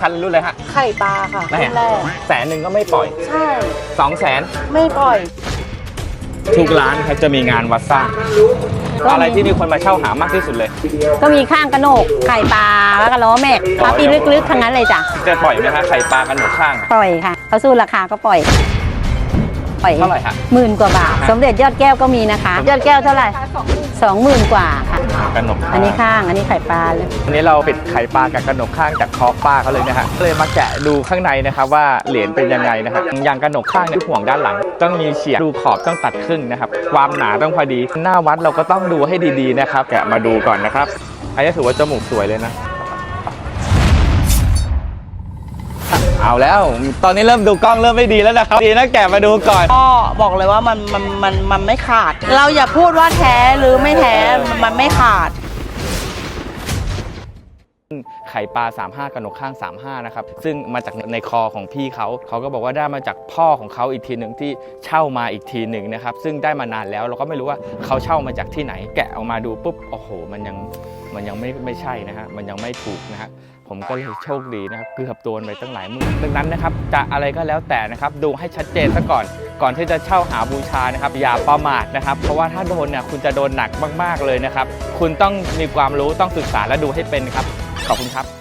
คันรุ่นเลยฮะ ไข่ปลาค่ะแม่ รุ่นแรกแสนหนึ่งก็ไม่ปล่อยใช่สองแสนไม่ปล่อย ทุกร้านครับจะมีงานวัดสร้างอะไรที่มีคนมาเช่าหามากที่สุดเลย ก็มีข้างกระโหนก ไข่ปลาแล้วก็ล้อแม็กปลาปีลึกๆทั้งนั้นเลยจ้ะจะปล่อยไหมฮะไข่ปลากันหนกข้างอะ ปล่อยค่ะเขาสู้ราคาก็ปล่อยปล่อยเท่าไหร่ฮะหมื่นกว่าบาท สมเด็จยอดแก้วก็มีนะคะ ยอดแก้วเท่าไหร่สองหมื่น กว่าค่ะกันหนกข้างอันนี้ข้างอันนี้ไข่ปลาเลยวันนี้เราปิดไข่ปลากับกระหนกข้างจากคอป้าเขาเลยนะฮะก็เลยมาแกะดูข้างในนะครับว่าเหรียญเป็นยังไงนะฮะอย่างกระหนกข้างเนี่ยห่วงด้านหลัง ต้องมีเฉียงดูขอบต้องตัดครึ่งนะครับความหนาต้องพอดี หน้าวัดเราก็ต้องดูให้ดีๆนะครับแกะมาดูก่อนนะครับอันนี้ถือว่าจมูกสวยเลยนะ เอาแล้ว ตอนนี้เริ่มดูกล้องเริ่มไม่ดีแล้วนะครับดีนะแกะมาดูก่อน ก็บอกเลยว่ามันมันมันมันไม่ขาด เราอย่าพูดว่าแท้หรือไม่แท้มันไม่ขาด ไข่ปลา 35 กระหนกข้าง 35 นะครับ ซึ่งมาจากในคอของพี่เขา เขาก็บอกว่าได้มาจากพ่อของเขาอีกทีหนึ่งที่เช่ามาอีกทีหนึ่งนะครับ ซึ่งได้มานานแล้วเราก็ไม่รู้ว่าเขาเช่ามาจากที่ไหน แกะออกมาดูปุ๊บ โอ้โห มันยัง มันยังไม่ไม่ใช่นะฮะ มันยังไม่ถูกนะฮะผมก็เลยโชคดีนะครับเกือบโดนไปตั้งหลายหมื่นดังนั้นนะครับ จะอะไรก็แล้วแต่นะครับ ดูให้ชัดเจนซะก่อน ก่อนที่จะเช่าหาบูชานะครับอย่าประมาทนะครับ เพราะว่าถ้าโดนเนี่ยคุณจะโดนหนักมาก ๆเลยนะครับ คุณต้องมีความรู้ต้องศึกษาและดูให้เป็นครับ ขอบคุณครับ